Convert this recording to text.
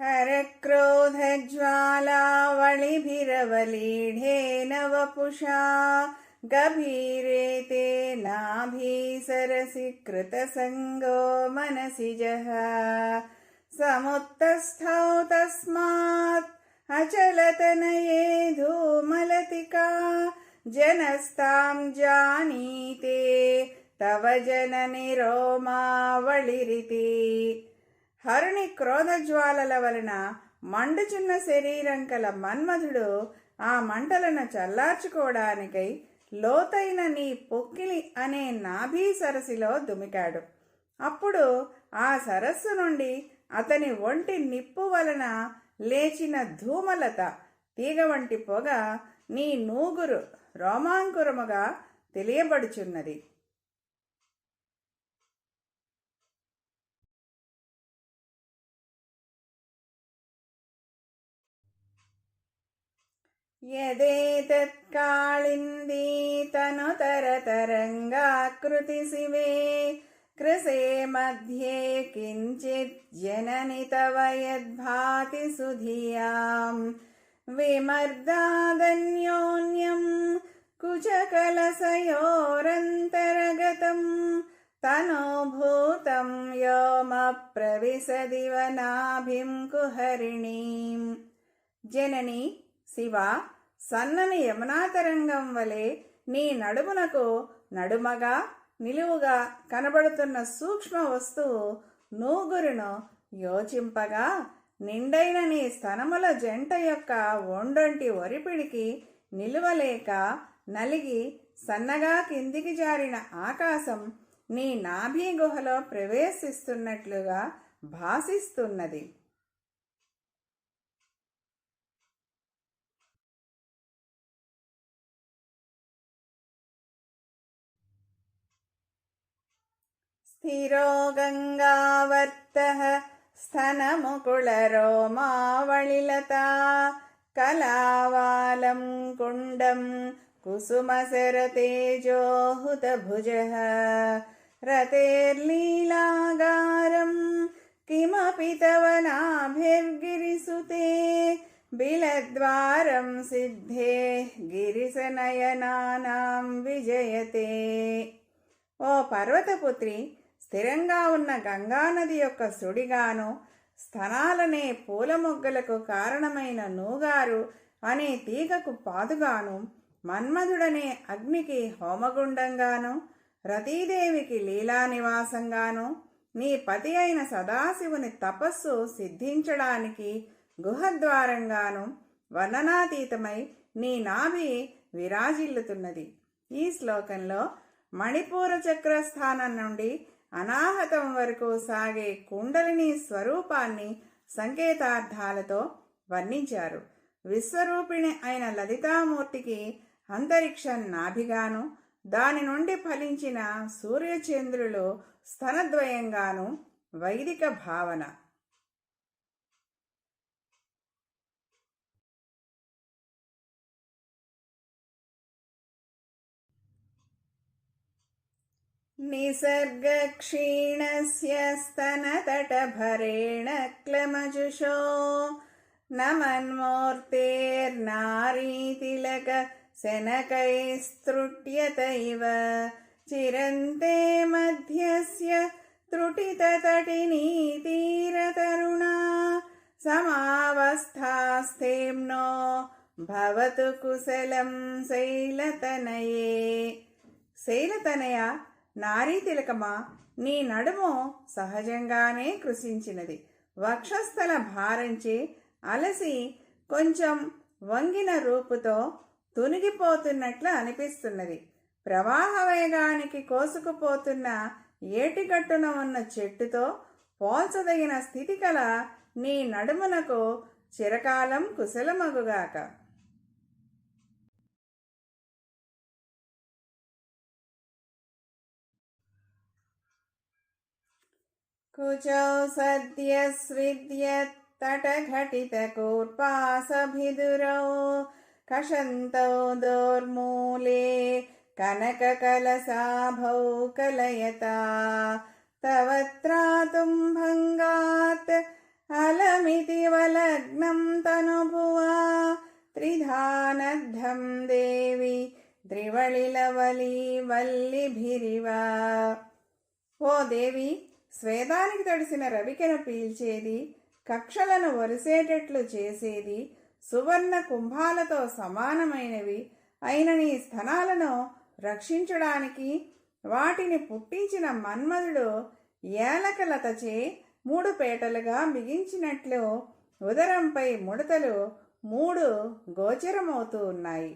हरक्रोधज्वालावलिभिरवलीढे नवपुषा गभीरे ते नाभीसरसि कृतसङ्गो मनसि जः समुत्तस्थौ तस्मात् अचलतनये धूमलतिका जनस्तां जानीते तव जननिरोमावलिरिति హరుని క్రోధజ్వాలల వలన మండుచున్న శరీరం కల మన్మధుడు ఆ మంటలను చల్లార్చుకోవడానికై లోతైన నీ పొక్కిలి అనే నాభీ సరస్సులో దుమికాడు. అప్పుడు ఆ సరస్సు నుండి అతని ఒంటి నిప్పు వలన లేచిన ధూమలత తీగ వంటి పొగ నీ నూగురు రోమాంకురముగా తెలియబడుచున్నది. यदेतत्कालिन्दीतनुतरतरङ्गाकृतिशिवे कृसे मध्ये किञ्चित् जननि तव यद्भाति सुधियाम्। विमर्दादन्योन्यम् कुचकलसयोरन्तर्गतम् तनोभूतम् योमप्रविशदिवनाभिम् कुहरिणीम्। जननी శివ సన్నని యమునాతరంగం వలె నీ నడుమునకు నడుమగా నిలువుగా కనబడుతున్న సూక్ష్మ వస్తువు నూగురును యోచింపగా నిండైన నీ స్తనముల జంట యొక్క ఒండొంటి ఒరిపిడికి నిలువలేక నలిగి సన్నగా కిందికి జారిన ఆకాశం నీ నాభీ గుహలో ప్రవేశిస్తున్నట్లుగా భాసిస్తున్నది. स्थिरो गङ्गावर्तः स्तनमुकुलरोमावळिलता कलावालं कुण्डं कुसुमसरतेजोहुतभुजः रतेर्लीलागारं किमपि तव नाभिर्गिरिसुते बिलद्वारं सिद्धे గిరిసనయనానాం విజయతే ఓ పర్వతపుత్రి స్థిరంగా ఉన్న గంగానది యొక్క సుడిగాను స్థనాలనే పూల మొగ్గలకు కారణమైన నూగారు అనే తీగకు పాదుగాను మన్మధుడనే అగ్నికి హోమగుండంగాను రతీదేవికి లీలా నివాసంగాను నీ పతి అయిన సదాశివుని తపస్సు సిద్ధించడానికి గుహద్వారంగాను వర్ణనాతీతమై నీ నాభి విరాజిల్లుతున్నది. ఈ శ్లోకంలో మణిపూర చక్రస్థానం నుండి అనాహతం వరకు సాగే కుండలిని స్వరూపాన్ని సంకేతార్థాలతో వర్ణించారు. విశ్వరూపిణి అయిన లలితామూర్తికి అంతరిక్షం నాభిగాను దాని నుండి ఫలించిన సూర్యచంద్రులు స్తనద్వయంగాను వైదిక భావన. निसर्गक्षीणस्य स्तनतटभरेण क्लमजुषो न मन्मूर्तेर्नारीतिलक शनकैस्तृट्यत इव चिरन्ते मध्यस्य त्रुटिततटिनीतीरतरुणा समावस्थास्तेम्नो भवतु कुशलं शैलतनये। शैलतनया? నారీ తిలకమా? నీ నడుము సహజంగానే కృషించినది. వక్షస్థల భారంచే అలసి కొంచెం వంగిన రూపుతో తునిగిపోతున్నట్లు అనిపిస్తున్నది. ప్రవాహ వేగానికి కోసుకుపోతున్న ఏటిగట్టున ఉన్న చెట్టుతో పోల్చదగిన స్థితి కల నీ నడుమునకు చిరకాలం కుశలమగుగాక. कुचौ सद्य कषन्तौ दोर्मूले कनककलसाभौ कलयता। तव त्रातुम्भङ्गात् अलमिति वलग्नम् तनुभुवा। त्रिधानद्धम् देवि द्रिवळिलवली वल्लिभिरिव। ओ देवी స్వేదానికి తడిసిన రవికెను పీల్చేది కక్షలను వరిసేటట్లు చేసేది సువర్ణ కుంభాలతో సమానమైనవి అయిన నీ స్థనాలను రక్షించడానికి వాటిని పుట్టించిన మన్మధుడు ఏలకలతచే మూడు పేటలుగా బిగించినట్లు ఉదరంపై ముడతలు మూడు గోచరమవుతూ ఉన్నాయి.